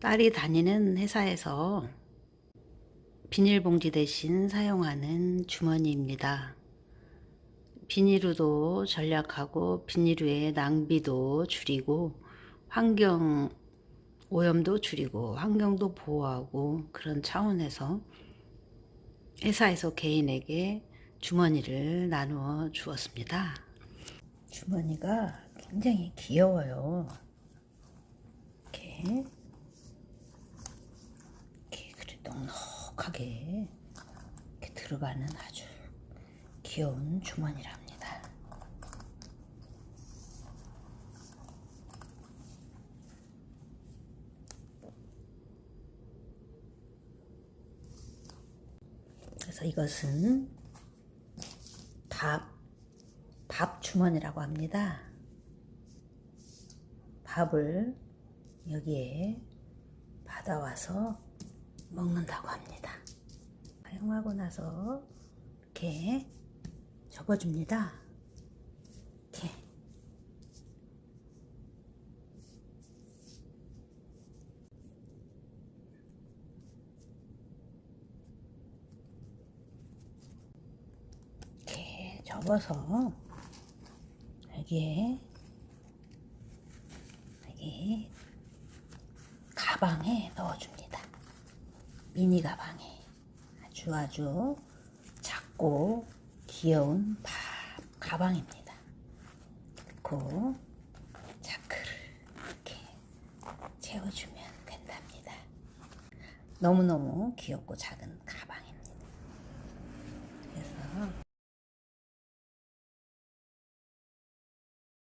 딸이 다니는 회사에서 비닐봉지 대신 사용하는 주머니입니다. 비닐우도 전략하고 비닐우의 낭비도 줄이고 환경 오염도 줄이고 환경도 보호하고 그런 차원에서 회사에서 개인에게 주머니를 나누어 주었습니다. 주머니가 굉장히 귀여워요. 이렇게 이렇게 그래 넉넉하게 이렇게 들어가는 아주 귀여운 주머니랍니다. 그래서 이것은 밥, 밥 주머니라고 합니다. 밥을 여기에 받아와서 먹는다고 합니다. 사용하고 나서 이렇게 접어줍니다. 이렇게. 이렇게 접어서 여기에 여기 가방에 넣어줍니다. 미니 가방에 아주 아주 작고 귀여운 밥 가방입니다. 넣고 자크를 이렇게 채워주면 된답니다. 너무너무 귀엽고 작은 가방입니다. 그래서